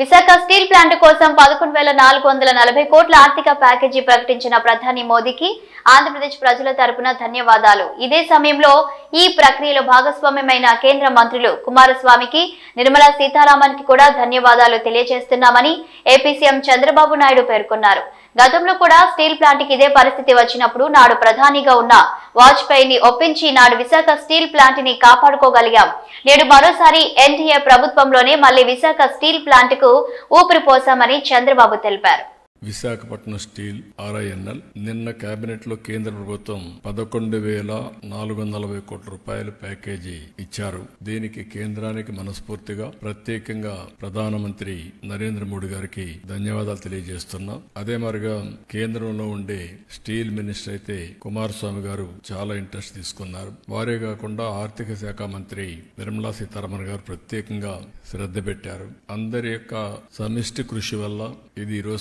Visakha steel plant కోసం పదకొండు వేల నాలుగు వందల నలభై కోట్ల ఆర్థిక ప్యాకేజీ ప్రకటించిన ప్రధాని మోదీకి ఆంధ్రప్రదేశ్ ప్రజల తరపున ధన్యవాదాలు. ఇదే సమయంలో ఈ ప్రక్రియలో భాగస్వామ్యమైన కేంద్ర మంత్రులు కుమారస్వామికి నిర్మలా సీతారామన్కి కూడా ధన్యవాదాలు తెలియజేస్తున్నామని ఏపీ సీఎం చంద్రబాబు నాయుడు పేర్కొన్నారు. గతంలో కూడా స్టీల్ ప్లాంట్కి ఇదే పరిస్థితి వచ్చినప్పుడు నాడు ప్రధానిగా ఉన్న వాజ్పేయి ని ఒప్పించి నాడు విశాఖ స్టీల్ ప్లాంట్ని కాపాడుకోగలిగాం. నేడు మరోసారి ఎన్డీఏ ప్రభుత్వంలోనే మళ్ళీ విశాఖ స్టీల్ ప్లాంట్కు ఊపిరి పోసామని చంద్రబాబు తెలిపారు. విశాఖపట్నం స్టీల్ ఆర్ఐఎన్ఎల్ నిన్న కేబినెట్లో కేంద్ర ప్రభుత్వం పదకొండు వేల నాలుగు వందల నలభై కోట్ల రూపాయల ప్యాకేజీ ఇచ్చారు. దీనికి కేంద్రానికి మనస్ఫూర్తిగా ప్రత్యేకంగా ప్రధానమంత్రి నరేంద్ర మోడీ గారికి ధన్యవాదాలు తెలియజేస్తున్నా. అదే మరిగా కేంద్రంలో ఉండే స్టీల్ మినిస్టర్ అయితే కుమారస్వామి గారు చాలా ఇంట్రెస్ట్ తీసుకున్నారు. వారే కాకుండా ఆర్థిక శాఖ మంత్రి నిర్మలా సీతారామన్ గారు ప్రత్యేకంగా శ్రద్ధ పెట్టారు. అందరి యొక్క సమిష్టి కృషి వల్ల ఇది ఈరోజు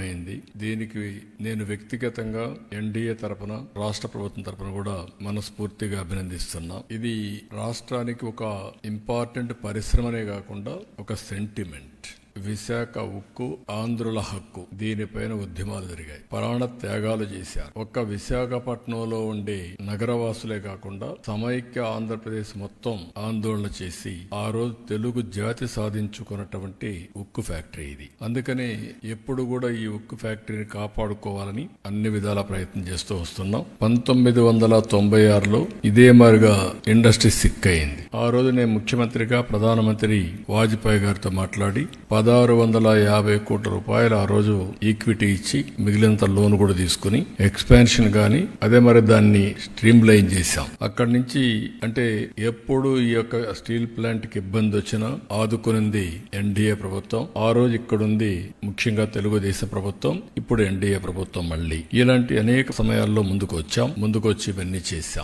సాధ్యమైంది దీనికి నేను వ్యక్తిగతంగా ఎన్డీఏ తరపున రాష్ట్ర ప్రభుత్వం తరపున కూడా మనస్ఫూర్తిగా అభినందిస్తున్నా. ఇది రాష్ట్రానికి ఒక ఇంపార్టెంట్ పరిశ్రమనే కాకుండా ఒక సెంటిమెంట్. విశాఖ ఉక్కు ఆంధ్రుల హక్కు దీనిపైన ఉద్యమాలు జరిగాయి. ప్రాణ త్యాగాలు చేశారు. ఒక్క విశాఖపట్నంలో ఉండే నగరవాసులే కాకుండా సమైక్య ఆంధ్రప్రదేశ్ మొత్తం ఆందోళన చేసి ఆ రోజు తెలుగు జాతి సాధించుకున్నటువంటి ఉక్కు ఫ్యాక్టరీ ఇది. అందుకనే ఎప్పుడు కూడా ఈ ఉక్కు ఫ్యాక్టరీని కాపాడుకోవాలని అన్ని విధాల ప్రయత్నం చేస్తూ వస్తున్నాం. పంతొమ్మిది వందల తొంభై ఆరులో ఇదే మాదిరిగా ఇండస్ట్రీ సిక్ అయింది. ఆ రోజు నేను ముఖ్యమంత్రిగా ప్రధానమంత్రి వాజ్పేయి గారితో మాట్లాడి పదహారు వందల యాభై కోట్ల రూపాయలు ఆ రోజు ఈక్విటీ ఇచ్చి మిగిలినంత లోన్ కూడా తీసుకుని ఎక్స్పాన్షన్ గాని అదే మరి దాన్ని స్ట్రీమ్ లైన్ చేశాం. అక్కడి నుంచి అంటే ఎప్పుడు ఈ యొక్క స్టీల్ ప్లాంట్కి ఇబ్బంది వచ్చినా ఆదుకునింది ఎన్డీఏ ప్రభుత్వం. ఆ రోజు ఇక్కడుంది ముఖ్యంగా తెలుగుదేశం ప్రభుత్వం ఇప్పుడు ఎన్డీఏ ప్రభుత్వం మళ్ళీ. ఇలాంటి అనేక సమయాల్లో ముందుకు వచ్చాం ముందుకు వచ్చి ఇవన్నీ చేశాం.